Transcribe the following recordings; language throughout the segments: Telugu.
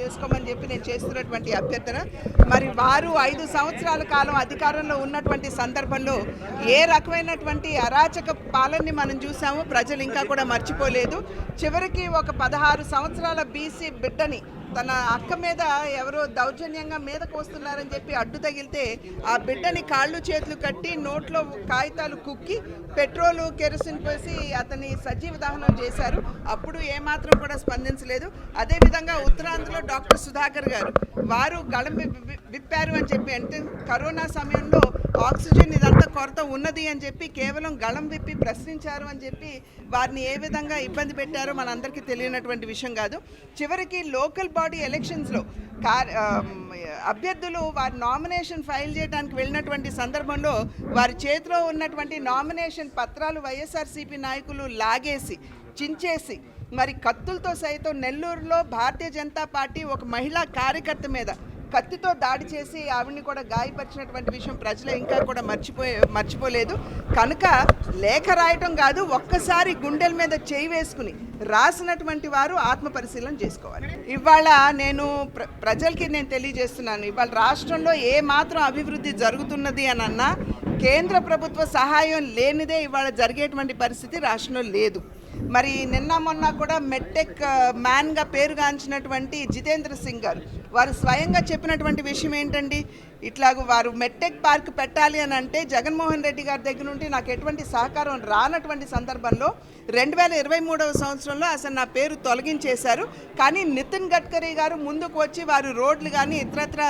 చేసుకోమని చెప్పి నేను చేస్తున్నటువంటి అభ్యర్థన. మరి వారు ఐదు సంవత్సరాల కాలం అధికారంలో ఉన్నటువంటి సందర్భంలో ఏ రకమైనటువంటి అరాచక పాలనని మనం చూసామో ప్రజలు ఇంకా కూడా మర్చిపోలేదు. చివరికి ఒక పదహారు సంవత్సరాల బీసీ బిడ్డని తన అక్క మీద ఎవరో దౌర్జన్యంగా మీదకు వస్తున్నారని చెప్పి అడ్డు తగిలితే ఆ బిడ్డని కాళ్ళు చేతులు కట్టి నోట్లో కాగితాలు కుక్కి పెట్రోలు కెరసిన్ పోసి అతని సజీవ దహనం చేశారు. అప్పుడు ఏమాత్రం కూడా స్పందించలేదు. అదేవిధంగా ఉత్తరాంధ్రలో డాక్టర్ సుధాకర్ గారు. వారు గళం విప్పారు అని చెప్పి అంటే కరోనా సమయంలో ఆక్సిజన్ ఇదంతా కొరత ఉన్నది అని చెప్పి కేవలం గళం విప్పి ప్రశ్నించారు అని చెప్పి వారిని ఏ విధంగా ఇబ్బంది పెట్టారో మనందరికీ తెలియనటువంటి విషయం కాదు. చివరికి లోకల్ బాడీ ఎలక్షన్స్లో కార్ అభ్యర్థులు వారి నామినేషన్ ఫైల్ చేయడానికి వెళ్ళినటువంటి సందర్భంలో వారి చేతిలో ఉన్నటువంటి నామినేషన్ పత్రాలు వైఎస్ఆర్సీపీ నాయకులు లాగేసి చించేసి మరి కత్తులతో సైతం నెల్లూరులో భారతీయ జనతా పార్టీ ఒక మహిళా కార్యకర్త మీద కత్తితో దాడి చేసి ఆవిడ్ని కూడా గాయపరిచినటువంటి విషయం ప్రజలు ఇంకా కూడా మర్చిపోయే మర్చిపోలేదు. కనుక లేఖ రాయటం కాదు ఒక్కసారి గుండెల మీద చేయి వేసుకుని రాసినటువంటి వారు ఆత్మ పరిశీలన చేసుకోవాలి. ఇవాళ నేను ప్ర ప్రజలకి నేను తెలియజేస్తున్నాను. ఇవాళ రాష్ట్రంలో ఏ మాత్రం అభివృద్ధి జరుగుతున్నది అని అన్నా కేంద్ర ప్రభుత్వ సహాయం లేనిదే ఇవాళ జరిగేటువంటి పరిస్థితి రాష్ట్రంలో లేదు. మరి నిన్న మొన్న కూడా మెట్టెక్ మ్యాన్గా పేరుగాంచినటువంటి జితేంద్ర సింగ్ గారు వారు స్వయంగా చెప్పినటువంటి విషయం ఏంటండి? ఇట్లాగ వారు మెట్టెక్ పార్క్ పెట్టాలి అని అంటే జగన్మోహన్ రెడ్డి గారి దగ్గర నుండి నాకు ఎటువంటి సహకారం రానటువంటి సందర్భంలో రెండు వేల ఇరవై మూడవ సంవత్సరంలో అసలు నా పేరు తొలగించేశారు. కానీ నితిన్ గడ్కరీ గారు ముందుకు వచ్చి వారు రోడ్లు కానీ ఇతరత్ర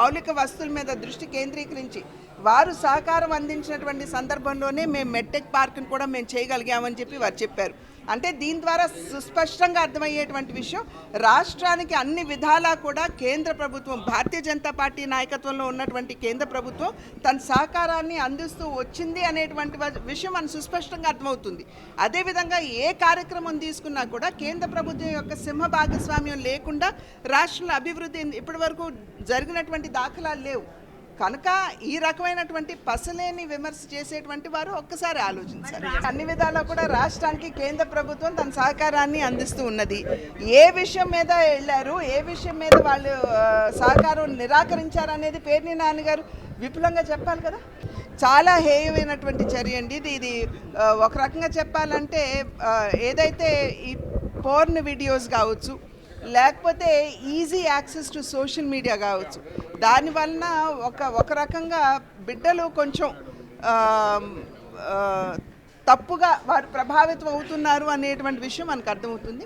మౌలిక వస్తువుల మీద దృష్టి కేంద్రీకరించి వారు సహకారం అందించినటువంటి సందర్భంలోనే మేము మెట్టెక్ పార్క్ని కూడా మేము చేయగలిగామని చెప్పి వారు చెప్పారు. అంటే దీని ద్వారా సుస్పష్టంగా అర్థమయ్యేటువంటి విషయం రాష్ట్రానికి అన్ని విధాలా కూడా కేంద్ర ప్రభుత్వం భారతీయ జనతా పార్టీ నాయకత్వంలో ఉన్నటువంటి కేంద్ర ప్రభుత్వం తన సహకారాన్ని అందిస్తూ వచ్చింది అనేటువంటి విషయం మనకు సుస్పష్టంగా అర్థమవుతుంది. అదేవిధంగా ఏ కార్యక్రమం తీసుకున్నా కూడా కేంద్ర ప్రభుత్వం యొక్క సింహ భాగస్వామ్యం లేకుండా రాష్ట్రంలో అభివృద్ధి ఇప్పటి వరకు జరిగినటువంటి దాఖలాలు లేవు. కనుక ఈ రకమైనటువంటి పసలేని విమర్శ చేసేటువంటి వారు ఒక్కసారి ఆలోచించాలి. అన్ని విధాలా కూడా రాష్ట్రానికి కేంద్ర ప్రభుత్వం తన సహకారాన్ని అందిస్తూ ఉన్నది. ఏ విషయం మీద వెళ్ళారు ఏ విషయం మీద వాళ్ళు సహకారం నిరాకరించారు అనేది పేర్ని నాన్నగారు విపులంగా చెప్పాలి కదా? చాలా హేయమైనటువంటి చర్య అండి ఇది. ఇది ఒక రకంగా చెప్పాలంటే ఏదైతే ఈ పోర్న్ వీడియోస్ కావచ్చు లేకపోతే easy access to social media కావచ్చు దానివలన ఒక ఒక రకంగా బిడ్డలు కొంచెం తప్పుగా వారు ప్రభావితం అవుతున్నారు అనేటువంటి విషయం మనకు అర్థమవుతుంది.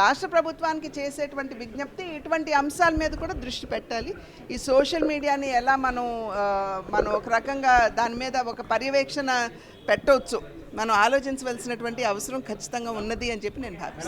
రాష్ట్ర ప్రభుత్వానికి చేసేటువంటి విజ్ఞప్తి ఇటువంటి అంశాల మీద కూడా దృష్టి పెట్టాలి. ఈ సోషల్ మీడియాని ఎలా మనం మనం ఒక రకంగా దాని మీద ఒక పర్యవేక్షణ పెట్టవచ్చు. మనం ఆలోచించవలసినటువంటి అవసరం ఖచ్చితంగా ఉన్నది అని చెప్పి నేను భావిస్తాను